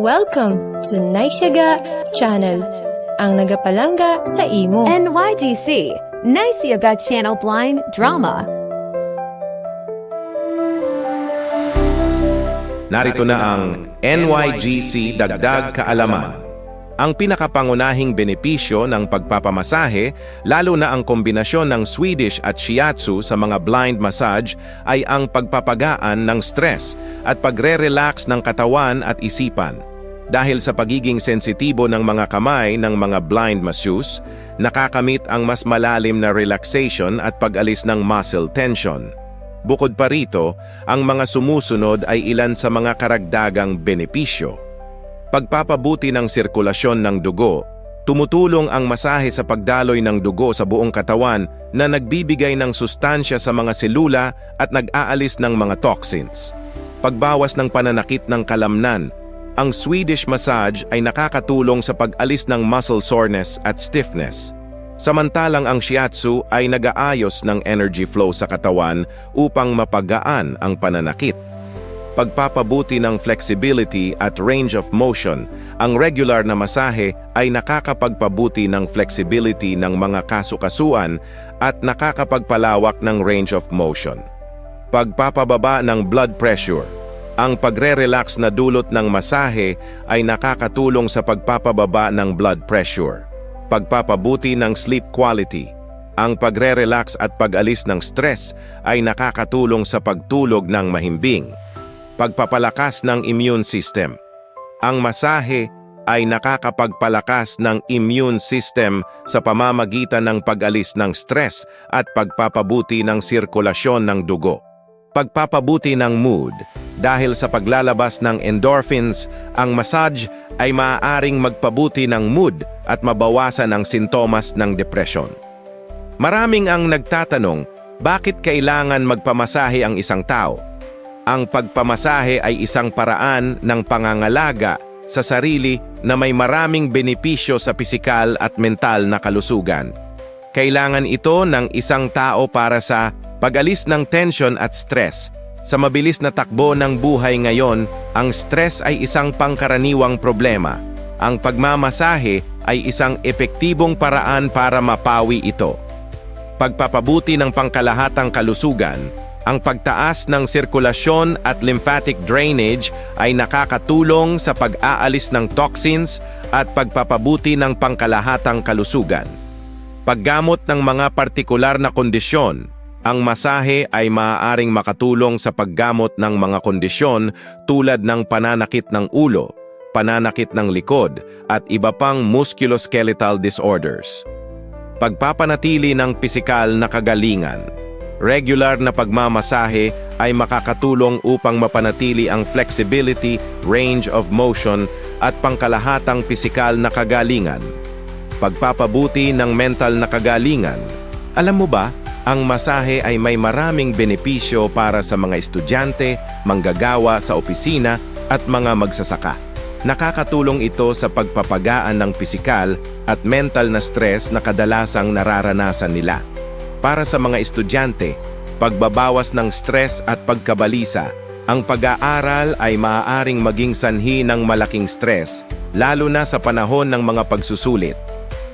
Welcome to Naisyaga Channel, ang nagapalangga sa imo. NYGC, Nice Yoga Channel Blind Drama. Narito na ang NYGC Dagdag Kaalaman. Ang pinakapangunahing benepisyo ng pagpapamasahe, lalo na ang kombinasyon ng Swedish at Shiatsu sa mga blind massage, ay ang pagpapagaan ng stress at pagre-relax ng katawan at isipan. Dahil sa pagiging sensitibo ng mga kamay ng mga blind masseuse, nakakamit ang mas malalim na relaxation at pag-alis ng muscle tension. Bukod pa rito, ang mga sumusunod ay ilan sa mga karagdagang benepisyo. Pagpapabuti ng sirkulasyon ng dugo, tumutulong ang masahe sa pagdaloy ng dugo sa buong katawan na nagbibigay ng sustansya sa mga selula at nag-aalis ng mga toxins. Pagbawas ng pananakit ng kalamnan, ang Swedish massage ay nakakatulong sa pag-alis ng muscle soreness at stiffness. Samantalang ang shiatsu ay nag-aayos ng energy flow sa katawan upang mapagaan ang pananakit. Pagpapabuti ng flexibility at range of motion, ang regular na masahe ay nakakapagpabuti ng flexibility ng mga kasukasuan at nakakapagpalawak ng range of motion. Pagpapababa ng blood pressure, ang pagre-relax na dulot ng masahe ay nakakatulong sa pagpapababa ng blood pressure. Pagpapabuti ng sleep quality, ang pagre-relax at pag-alis ng stress ay nakakatulong sa pagtulog ng mahimbing pagpapalakas ng immune system. Ang masahe ay nakakapagpalakas ng immune system sa pamamagitan ng pag-alis ng stress at pagpapabuti ng sirkulasyon ng dugo. Pagpapabuti ng mood dahil sa paglalabas ng endorphins, ang massage ay maaaring magpabuti ng mood at mabawasan ang sintomas ng depresyon. Maraming ang nagtatanong, bakit kailangan magpamasahe ang isang tao? Ang pagpamasahe ay isang paraan ng pangangalaga sa sarili na may maraming benepisyo sa pisikal at mental na kalusugan. Kailangan ito ng isang tao para sa pag-alis ng tension at stress. Sa mabilis na takbo ng buhay ngayon, ang stress ay isang pangkaraniwang problema. Ang pagmamasahe ay isang epektibong paraan para mapawi ito. Pagpapabuti ng pangkalahatang kalusugan, ang pagtaas ng sirkulasyon at lymphatic drainage ay nakakatulong sa pag-aalis ng toxins at pagpapabuti ng pangkalahatang kalusugan. Paggamot ng mga partikular na kondisyon, ang masahe ay maaaring makatulong sa paggamot ng mga kondisyon tulad ng pananakit ng ulo, pananakit ng likod, at iba pang musculoskeletal disorders. Pagpapanatili ng pisikal na kagalingan – regular na pagmamasahe ay makakatulong upang mapanatili ang flexibility, range of motion at pangkalahatang pisikal na kagalingan. Pagpapabuti ng mental na kagalingan. Alam mo ba, ang masahe ay may maraming benepisyo para sa mga estudyante, manggagawa sa opisina at mga magsasaka. Nakakatulong ito sa pagpapagaan ng pisikal at mental na stress na kadalasang nararanasan nila. Para sa mga estudyante, pagbabawas ng stress at pagkabalisa, ang pag-aaral ay maaaring maging sanhi ng malaking stress, lalo na sa panahon ng mga pagsusulit.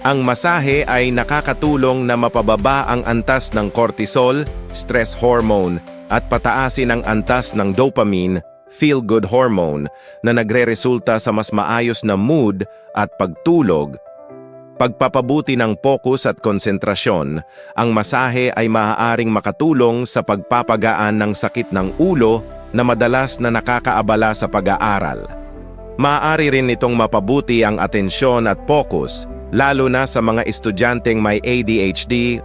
Ang masahe ay nakakatulong na mapababa ang antas ng cortisol, stress hormone, at pataasin ang antas ng dopamine, feel-good hormone, na nagre-resulta sa mas maayos na mood at pagtulog pagpapabuti ng pokus at konsentrasyon, ang masahe ay maaaring makatulong sa pagpapagaan ng sakit ng ulo na madalas na nakakaabala sa pag-aaral. Maaari rin itong mapabuti ang atensyon at pokus, lalo na sa mga estudyanteng may ADHD,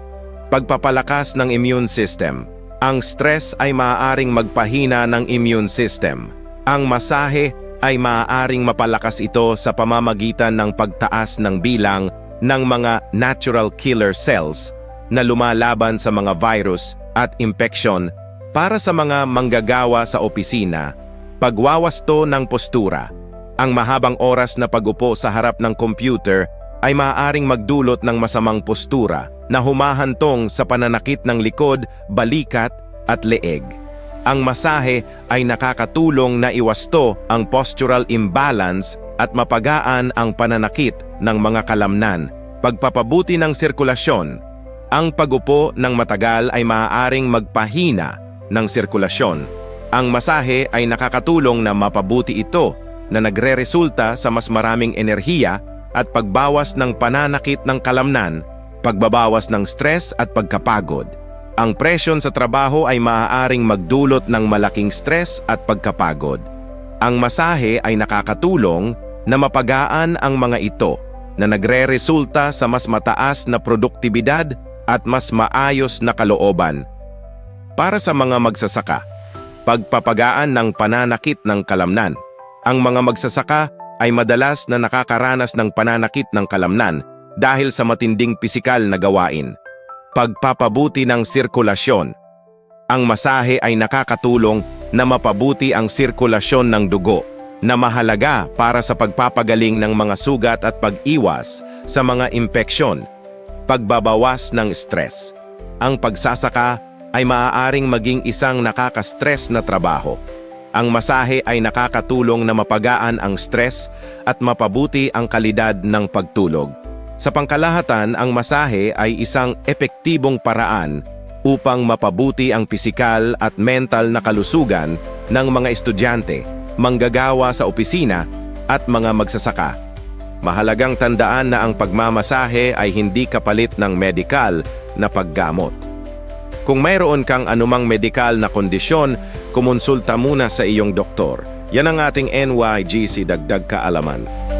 pagpapalakas ng immune system. Ang stress ay maaaring magpahina ng immune system. Ang masahe ay maaaring mapalakas ito sa pamamagitan ng pagtaas ng bilang ng mga natural killer cells na lumalaban sa mga virus at impeksyon para sa mga manggagawa sa opisina, pagwawasto ng postura. Ang mahabang oras na pagupo sa harap ng computer ay maaaring magdulot ng masamang postura na humahantong sa pananakit ng likod, balikat at leeg. Ang masahe ay nakakatulong na iwasto ang postural imbalance at mapagaan ang pananakit ng mga kalamnan. Pagpapabuti ng sirkulasyon, ang pagupo ng matagal ay maaaring magpahina ng sirkulasyon. Ang masahe ay nakakatulong na mapabuti ito na nagre-resulta sa mas maraming enerhiya at pagbawas ng pananakit ng kalamnan, pagbabawas ng stress at pagkapagod. Ang presyon sa trabaho ay maaaring magdulot ng malaking stress at pagkapagod. Ang masahe ay nakakatulong na mapagaan ang mga ito na nagre-resulta sa mas mataas na produktibidad at mas maayos na kalooban. Para sa mga magsasaka, pagpapagaan ng pananakit ng kalamnan. Ang mga magsasaka ay madalas na nakakaranas ng pananakit ng kalamnan dahil sa matinding pisikal na gawain. Pagpapabuti ng sirkulasyon. Ang masahe ay nakakatulong na mapabuti ang sirkulasyon ng dugo na mahalaga para sa pagpapagaling ng mga sugat at pag-iwas sa mga impeksyon, pagbabawas ng stress. Ang pagsasaka ay maaaring maging isang nakaka-stress na trabaho. Ang masahe ay nakakatulong na mapagaan ang stress at mapabuti ang kalidad ng pagtulog. Sa pangkalahatan, ang masahe ay isang epektibong paraan upang mapabuti ang pisikal at mental na kalusugan ng mga estudyante, manggagawa sa opisina at mga magsasaka. Mahalagang tandaan na ang pagmamasahe ay hindi kapalit ng medikal na paggamot. Kung mayroon kang anumang medikal na kondisyon, kumonsulta muna sa iyong doktor. Yan ang ating NYGC Dagdag Kaalaman.